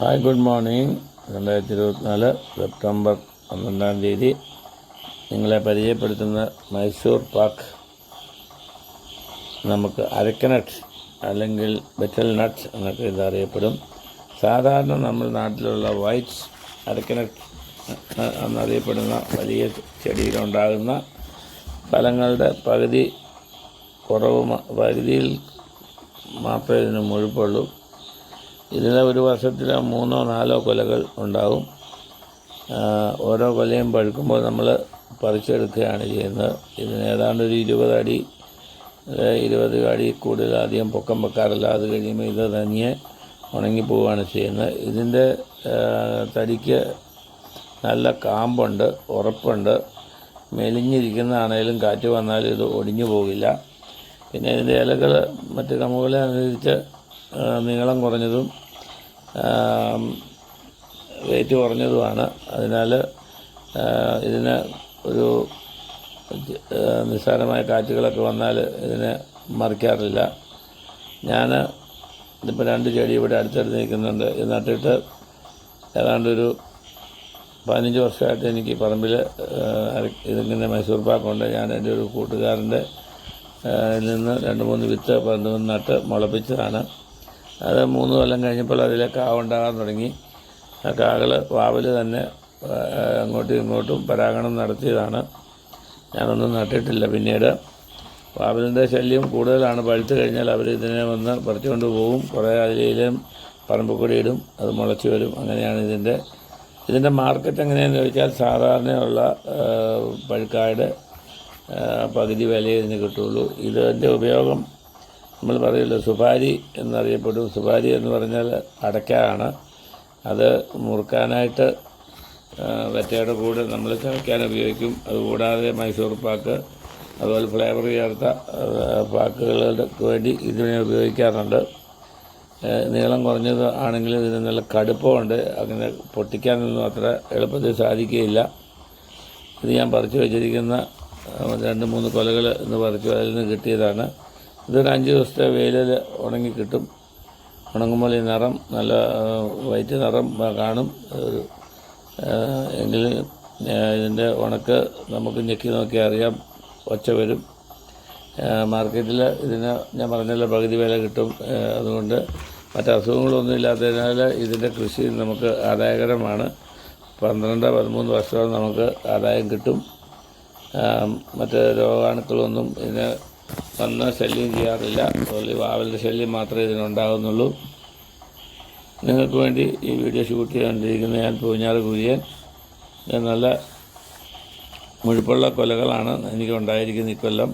Hi good morning രണ്ടായിരത്തി ഇരുപത്തിനാല് September പന്ത്രണ്ടാം തീയതി. നിങ്ങളെ പരിചയപ്പെടുത്തുന്ന മൈസൂർ പാക്ക്. നമുക്ക് അരക്കനട്ട് അല്ലെങ്കിൽ ബെറ്റൽ നട്ട് എന്നൊക്കെ ഇതറിയപ്പെടും. സാധാരണ നമ്മൾ നാട്ടിലുള്ള വൈറ്റ് അരക്കനട്ട് എന്നറിയപ്പെടുന്ന വലിയ ചെടിയിലുണ്ടാകുന്ന ഫലങ്ങളുടെ പകുതി കുറവ് പകുതിയിൽ മാത്രമേ ഇതിന് മുഴുപ്പുള്ളൂ. ഇതിന് ഒരു വർഷത്തിൽ മൂന്നോ നാലോ കൊലകൾ ഉണ്ടാവും. ഓരോ കൊലയും പഴുക്കുമ്പോൾ നമ്മൾ പറിച്ചെടുക്കുകയാണ് ചെയ്യുന്നത്. ഇതിന് ഏതാണ്ട് ഒരു ഇരുപത് അടി ഇരുപത് അടി കൂടുതൽ അധികം പൊക്കം വെക്കാറില്ല. അത് കഴിയുമ്പോൾ ഇത് തനിയെ ഉണങ്ങിപ്പോവുകയാണ് ചെയ്യുന്നത്. ഇതിന്റെ തടിക്ക് നല്ല കാമ്പുണ്ട് ഉറപ്പുണ്ട്. മെലിഞ്ഞിരിക്കുന്നതാണേലും കാറ്റ് വന്നാലും ഇത് ഒടിഞ്ഞു പോകില്ല. പിന്നെ ഇതിന്റെ ഇലകൾ മറ്റ് കമുകളെ അനുസരിച്ച് നീളം കുറഞ്ഞതും വെയിറ്റ് കുറഞ്ഞതുമാണ്. അതിനാൽ ഇതിന് ഒരു നിസ്സാരമായ കാറ്റുകളൊക്കെ വന്നാൽ ഇതിനെ മറിക്കാറില്ല. ഞാൻ ഇതിപ്പോൾ രണ്ട് ചെടി ഇവിടെ അടുത്തടുത്ത് നിൽക്കുന്നുണ്ട്. ഇത് നട്ടിട്ട് ഏതാണ്ടൊരു പതിനഞ്ച് വർഷമായിട്ട് എനിക്ക് പറമ്പിൽ ഇതിങ്ങനെ മൈസൂർ പാക്കുണ്ട് ഞാൻ എന്റെ ഒരു കൂട്ടുകാരന്റെ നിന്ന് രണ്ട് മൂന്ന് വിത്ത് പന്ത്രണ്ട് നട്ട് മുളപ്പിച്ചതാണ്. അത് മൂന്ന് കൊല്ലം കഴിഞ്ഞപ്പോൾ അതിലെ കാവുണ്ടാകാൻ തുടങ്ങി. ആ കാകൾ വാവൽ തന്നെ അങ്ങോട്ടും ഇങ്ങോട്ടും പരാഗണം നടത്തിയതാണ്. ഞാനൊന്നും നട്ടിട്ടില്ല. പിന്നീട് വാവലിന്റെ ശല്യം കൂടുതലാണ്. പഴുത്ത് കഴിഞ്ഞാൽ അവർ ഇതിനെ വന്ന് പറിച്ചുകൊണ്ട് പോകും കുറേ അതിലും പറമ്പ് കൂടി ഇടും അത് മുളച്ചു വരും. അങ്ങനെയാണ് ഇതിന്റെ ഇതിന്റെ മാർക്കറ്റ് എങ്ങനെയാണെന്ന് ചോദിച്ചാൽ സാധാരണയുള്ള പഴുക്കായുടെ പകുതി വിലയെ ഇതിന് കിട്ടുള്ളൂ ഇതിന്റെ ഉപയോഗം നമ്മൾ പറയുമല്ലോ സുപാരി എന്നറിയപ്പെടും. സുപാരി എന്ന് പറഞ്ഞാൽ അടയ്ക്കാണ് അത് മുറുക്കാനായിട്ട് വെറ്റയുടെ കൂടെ നമ്മൾ ചവയ്ക്കാൻ ഉപയോഗിക്കും. അതുകൂടാതെ മൈസൂർ പാക്ക് അതുപോലെ ഫ്ലേവർ ചേർത്ത പാക്കുകൾക്ക് വേണ്ടി ഇതിനെ ഉപയോഗിക്കാറുണ്ട്. നീളം കുറഞ്ഞത് ആണെങ്കിൽ ഇതിന് നല്ല കടുപ്പമുണ്ട്. അങ്ങനെ പൊട്ടിക്കാനൊന്നും അത്ര എളുപ്പത്തിൽ സാധിക്കുകയില്ല. ഇത് ഞാൻ പറിച്ചു വെച്ചിരിക്കുന്ന രണ്ട് മൂന്ന് കൊലകൾ എന്ന് പറിച്ചു അതിൽ നിന്ന് കിട്ടിയതാണ്. ഇതൊരു അഞ്ച് ദിവസത്തെ വെയിലിൽ ഉണങ്ങി കിട്ടും. ഉണങ്ങുമ്പോൾ ഈ നിറം നല്ല വൈറ്റ് നിറം കാണും. എങ്കിലും ഇതിന്റെ ഉണക്ക് നമുക്ക് ഞെക്കി നോക്കി അറിയാം. ഒച്ച വരും. മാർക്കറ്റിൽ ഇതിന് ഞാൻ പറഞ്ഞല്ലോ പകുതി വില കിട്ടും. അതുകൊണ്ട് മറ്റ് അസുഖങ്ങളൊന്നും ഇല്ലാത്തതിനാൽ ഇതിന്റെ കൃഷി നമുക്ക് ആദായകരമാണ്. പന്ത്രണ്ട് പതിമൂന്ന് വർഷം നമുക്ക് ആദായം കിട്ടും. മറ്റ് രോഗാണുക്കളൊന്നും ഇതിന് വന്ന് ശല്യം ചെയ്യാറില്ല. അതുപോലെ വാവലിന്റെ ശല്യം മാത്രമേ ഇതിനുണ്ടാകുന്നുള്ളൂ. നിങ്ങൾക്ക് വേണ്ടി ഈ വീഡിയോ ഷൂട്ട് ചെയ്തുകൊണ്ടിരിക്കുന്ന ഞാൻ പൂഞ്ഞാറ് കുര്യൻ നല്ല മുഴുപ്പുള്ള കൊലകളാണ് എനിക്ക് ഉണ്ടായിരിക്കുന്ന ഇക്കൊല്ലം.